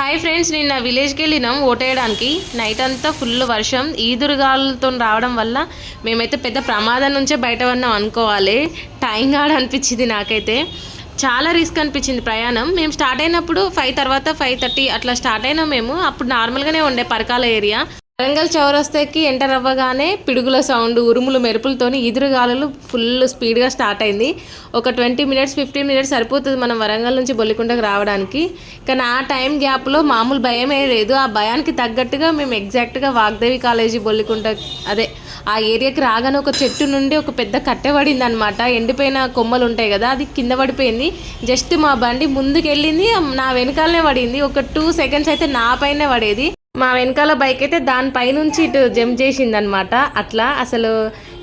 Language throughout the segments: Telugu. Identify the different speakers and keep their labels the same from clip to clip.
Speaker 1: హాయ్ ఫ్రెండ్స్ నిన్న విలేజ్కి వెళ్ళినాం ఓటేయడానికి. నైట్ అంతా ఫుల్ వర్షం. ఈదురుగాలతో రావడం వల్ల మేమైతే పెద్ద ప్రమాదం నుంచే బయట ఉన్నాం అనుకోవాలి. టైం కాడ అనిపించింది నాకైతే. చాలా రిస్క్ అనిపించింది ప్రయాణం. మేము స్టార్ట్ అయినప్పుడు ఫైవ్ తర్వాత ఫైవ్ థర్టీ అట్లా స్టార్ట్ అయినాం మేము. అప్పుడు నార్మల్గానే ఉండే పరకాల ఏరియా. వరంగల్ చౌరస్తాకి ఎంటర్ అవ్వగానే పిడుగుల సౌండ్ ఉరుములు మెరుపులతోని ఎదురుగాలులు ఫుల్ స్పీడ్గా స్టార్ట్ అయింది. ఒక ట్వంటీ మినిట్స్ ఫిఫ్టీన్ మినిట్స్ సరిపోతుంది మనం వరంగల్ నుంచి బొల్లికుంటకు రావడానికి. కానీ ఆ టైం గ్యాప్లో మామూలు భయమే లేదు. ఆ భయానికి తగ్గట్టుగా మేము ఎగ్జాక్ట్గా వాగ్దేవి కాలేజీ బొల్లికుంట అదే ఆ ఏరియాకి రాగానే ఒక చెట్టు నుండి ఒక పెద్ద కట్టె పడింది అనమాట ఎండిపోయిన కొమ్మలు ఉంటాయి కదా అది కింద పడిపోయింది. జస్ట్ మా బండి ముందుకు వెళ్ళింది నా వెనకాలనే పడింది. ఒక టూ సెకండ్స్ అయితే నా పైనే పడేది. మా వెనకాల బైక్ అయితే దానిపై నుంచి ఇటు జంప్ చేసింది అనమాట అట్లా అసలు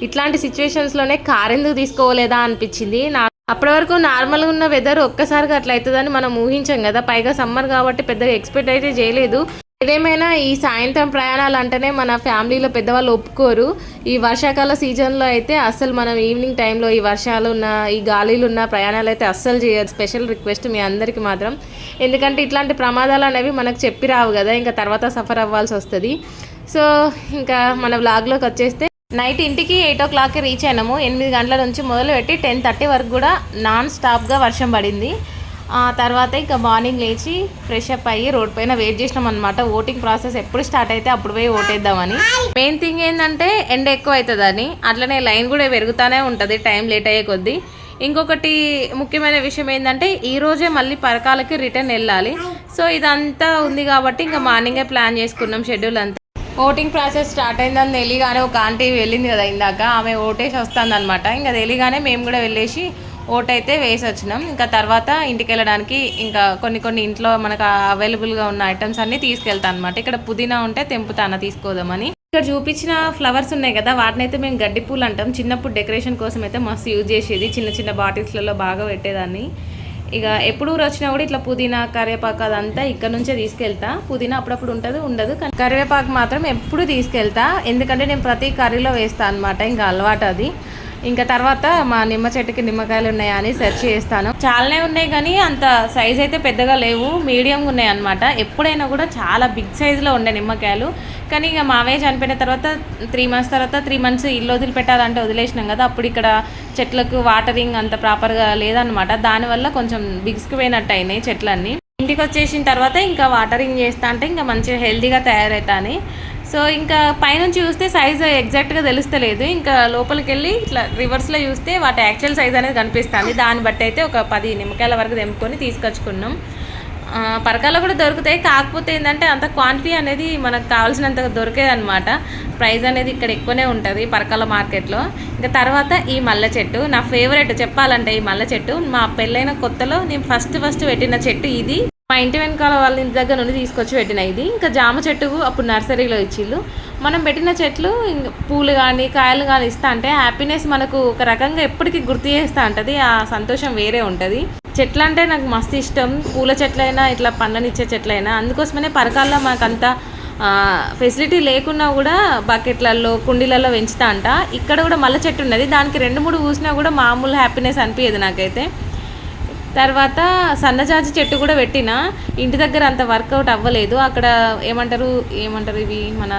Speaker 1: ఇట్లాంటి సిచ్యువేషన్స్లోనే కార్ ఎందుకు తీసుకోలేదా అనిపించింది. నా అప్పటి వరకు నార్మల్గా ఉన్న వెదర్ ఒక్కసారిగా అట్లా అవుతుందని మనం ఊహించాం కదా. పైగా సమ్మర్ కాబట్టి పెద్దగా ఎక్స్పెక్ట్ అయితే చేయలేదు. ఏదేమైనా ఈ సాయంత్రం ప్రయాణాలు అంటేనే మన ఫ్యామిలీలో పెద్దవాళ్ళు ఒప్పుకోరు. ఈ వర్షాకాల సీజన్లో అయితే అస్సలు మనం ఈవినింగ్ టైంలో ఈ వర్షాలు ఉన్న ఈ గాలిలు ఉన్న ప్రయాణాలు అయితే అస్సలు చేయదు స్పెషల్ రిక్వెస్ట్ మీ అందరికీ మాత్రం. ఎందుకంటే ఇట్లాంటి ప్రమాదాలు అనేవి మనకు చెప్పి రావు కదా ఇంకా తర్వాత సఫర్ అవ్వాల్సి వస్తుంది. సో ఇంకా మన బ్లాగ్లోకి వచ్చేస్తే నైట్ ఇంటికి ఎయిట్ ఓ క్లాక్కి రీచ్ అయినాము. ఎనిమిది గంటల నుంచి మొదలుపెట్టి టెన్ థర్టీ వరకు కూడా నాన్ స్టాప్గా వర్షం పడింది. ఆ తర్వాత ఇంకా మార్నింగ్ లేచి ఫ్రెష్ అప్ అయ్యి రోడ్ పైన వెయిట్ చేసినాం అనమాట ఓటింగ్ ప్రాసెస్ ఎప్పుడు స్టార్ట్ అయితే అప్పుడు పోయి ఓటేద్దామని. మెయిన్ థింగ్ ఏంటంటే ఎండ ఎక్కువ అవుతుందని అట్లనే లైన్ కూడా పెరుగుతూనే ఉంటుంది టైం లేట్ అయ్యే కొద్దీ. ఇంకొకటి ముఖ్యమైన విషయం ఏంటంటే ఈ రోజే మళ్ళీ పరకాలకి రిటర్న్ వెళ్ళాలి. సో ఇదంతా ఉంది కాబట్టి ఇంకా మార్నింగే ప్లాన్ చేసుకున్నాం షెడ్యూల్ అంతా. ఓటింగ్ ప్రాసెస్ స్టార్ట్ అయిందని తెలియగానే ఒక ఆంటీ వెళ్ళింది కదా ఇందాక ఆమె ఓటేసి వస్తుంది అనమాట ఇంకా తెలియగానే మేము కూడా వెళ్ళేసి ఓటైతే వేసి వచ్చినాం ఇంకా తర్వాత ఇంటికి వెళ్ళడానికి ఇంకా కొన్ని కొన్ని ఇంట్లో మనకు అవైలబుల్గా ఉన్న ఐటమ్స్ అన్నీ తీసుకెళ్తాను అనమాట ఇక్కడ పుదీనా ఉంటే తెంపుతాను తీసుకోదామని. ఇక్కడ చూపించిన ఫ్లవర్స్ ఉన్నాయి కదా వాటిని అయితే మేము గడ్డి పూలు అంటాం. చిన్నప్పుడు డెకరేషన్ కోసం అయితే మస్తు యూజ్ చేసేది. చిన్న చిన్న బాటిల్స్లలో బాగా పెట్టేదాన్ని. ఇక ఎప్పుడు వచ్చినా కూడా ఇట్లా పుదీనా కరివేపాకు అదంతా ఇక్కడ నుంచే తీసుకెళ్తా. పుదీనా అప్పుడప్పుడు ఉంటుంది ఉండదు. కానీ కరివేపాకు మాత్రం ఎప్పుడు తీసుకెళ్తా. ఎందుకంటే నేను ప్రతి కర్రీలో వేస్తాను అనమాట ఇంకా అలవాటు అది. ఇంకా తర్వాత మా నిమ్మ చెట్టుకి నిమ్మకాయలు ఉన్నాయా అని సెర్చ్ చేస్తాను. చాలానే ఉన్నాయి కానీ అంత సైజ్ అయితే పెద్దగా లేవు మీడియంగా ఉన్నాయి అనమాట ఎప్పుడైనా కూడా చాలా బిగ్ సైజులో ఉండే నిమ్మకాయలు. కానీ ఇక మావయ్య చనిపోయిన తర్వాత త్రీ మంత్స్ తర్వాత త్రీ మంత్స్ ఇల్లు వదిలిపెట్టాలంటే వదిలేసినాం కదా. అప్పుడు ఇక్కడ చెట్లకు వాటరింగ్ అంత ప్రాపర్గా లేదనమాట దానివల్ల కొంచెం బిగ్స్కిపోయినట్టు అయినాయి చెట్లన్నీ. ఇంటికి వచ్చేసిన తర్వాత ఇంకా వాటరింగ్ చేస్తా అంటే ఇంకా మంచిగా హెల్తీగా తయారవుతాను సో ఇంకా పైనుంచి చూస్తే సైజ్ ఎగ్జాక్ట్గా తెలుస్తలేదు. ఇంకా లోపలికి వెళ్ళి ఇట్లా రివర్స్లో చూస్తే వాటి యాక్చువల్ సైజ్ అనేది కనిపిస్తుంది. దాన్ని బట్టి అయితే ఒక పది నిమ్మకాయల వరకు తెంపుకొని తీసుకొచ్చుకున్నాం. పరకాలు కూడా దొరుకుతాయి. కాకపోతే ఏంటంటే అంత క్వాంటిటీ అనేది మనకు కావాల్సినంత దొరికేదనమాట ప్రైస్ అనేది ఇక్కడ ఎక్కువనే ఉంటుంది పరకాల మార్కెట్లో. ఇంకా తర్వాత ఈ మల్లె చెట్టు. నా ఫేవరెట్ చెప్పాలంటే ఈ మల్లె చెట్టు. మా పెళ్ళైన కొత్తలో నేను ఫస్ట్ ఫస్ట్ పెట్టిన చెట్టు ఇది. మా ఇంటి వెనకాల వాళ్ళ ఇంటి దగ్గర నుండి తీసుకొచ్చి పెట్టిన ఇది. ఇంకా జామ చెట్టు అప్పుడు నర్సరీలో ఇచ్చిళ్ళు. మనం పెట్టిన చెట్లు పూలు కానీ కాయలు కానీ ఇస్తా అంటే హ్యాపీనెస్ మనకు ఒక రకంగా ఎప్పటికీ గుర్తు చేస్తూ ఉంటుంది. ఆ సంతోషం వేరే ఉంటుంది. చెట్లు అంటే నాకు మస్తు ఇష్టం. పూల చెట్లైనా ఇట్లా పండ్లనిచ్చే చెట్లైనా. అందుకోసమనే పరకాల్లో మాకంత ఫెసిలిటీ లేకున్నా కూడా బకెట్లలో కుండీలలో పెంచుతా అంట. ఇక్కడ కూడా మల్ల చెట్టు ఉన్నది. దానికి రెండు మూడు పూసినా కూడా మామూలు హ్యాపీనెస్ అనిపించదు నాకైతే. తర్వాత సన్నజాజి చెట్టు కూడా పెట్టిన. ఇంటి దగ్గర అంత వర్కౌట్ అవ్వలేదు. అక్కడ ఏమంటారు ఏమంటారు ఇవి మన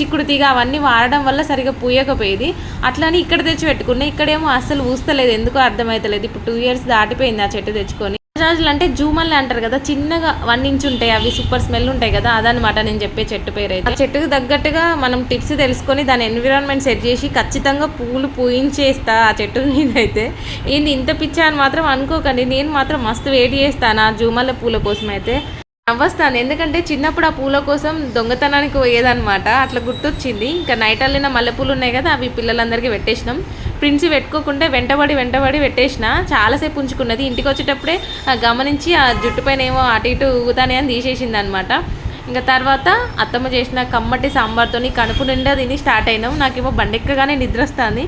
Speaker 1: చిక్కుడు తీగ అవన్నీ వాడడం వల్ల సరిగా పూయకపోయేది. అట్లని ఇక్కడ తెచ్చి పెట్టుకున్నా. ఇక్కడేమో అస్సలు ఊస్తలేదు. ఎందుకో అర్థమవుతలేదు ఇప్పుడు టూ ఇయర్స్ దాటిపోయింది ఆ చెట్టు తెచ్చుకొని. సన్నజాజులు అంటే జూమల్ని అంటారు కదా చిన్నగా వన్ ఇంచ్ ఉంటాయి అవి సూపర్ స్మెల్ ఉంటాయి కదా అదనమాట నేను చెప్పే చెట్టు పేరు అయితే ఆ చెట్టుకు తగ్గట్టుగా మనం టిప్స్ తెలుసుకొని దాని ఎన్విరాన్మెంట్ సెట్ చేసి ఖచ్చితంగా పూలు పూయించేస్తా ఆ చెట్టు మీద అయితే. ఏంది ఇంత పిచ్చా అని మాత్రం అనుకోకండి నేను మాత్రం మస్తు వేడి చేస్తాను ఆ జూమల్ల పూల కోసం అయితే. నవ్వస్తాను ఎందుకంటే చిన్నప్పుడు ఆ పూల కోసం దొంగతనానికి పోయేదన్నమాట అట్లా గుర్తొచ్చింది. ఇంకా నైట్ అల్లిన మల్లెపూలు ఉన్నాయి కదా అవి పిల్లలందరికీ పెట్టేసినాం. ప్రింట్స్ పెట్టుకోకుండా వెంటబడి వెంటబడి పెట్టేసిన చాలాసేపు ఉంచుకున్నది. ఇంటికి వచ్చేటప్పుడే ఆ గమనించి ఆ జుట్టు పైన ఏమో అటు ఇటు ఊగుతానే అని తీసేసింది అనమాట ఇంకా తర్వాత అత్తమ్మ చేసిన కమ్మటి సాంబార్తోని కనుపు నిండా తిని స్టార్ట్ అయినాం. నాకేమో బండెక్కగానే నిద్ర వస్తుంది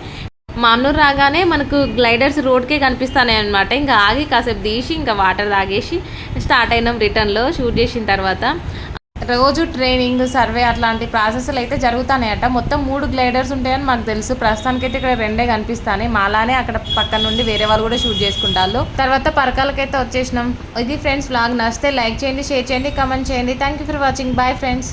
Speaker 1: మామూలు రాగానే మనకు గ్లైడర్స్ రోడ్కే కనిపిస్తాయి అనమాట ఇంకా ఆగి కాసేపు తీసి ఇంకా వాటర్ తాగేసి స్టార్ట్ అయినాం రిటర్న్లో షూట్ చేసిన తర్వాత. రోజు ట్రైనింగ్ సర్వే అట్లాంటి ప్రాసెస్లు అయితే జరుగుతాయట మొత్తం మూడు గ్లైడర్స్ ఉంటాయని మాకు తెలుసు. ప్రస్తుతానికైతే ఇక్కడ రెండే కనిపిస్తాయి మాలానే అక్కడ పక్కన నుండి వేరే వాళ్ళు కూడా షూట్ చేసుకుంటారు తర్వాత పరకాలకైతే వచ్చేసినాం. ఇది ఫ్రెండ్స్ బ్లాగ్ నచ్చితే లైక్ చేయండి షేర్ చేయండి కమెంట్ చేయండి. Thank you for watching bye friends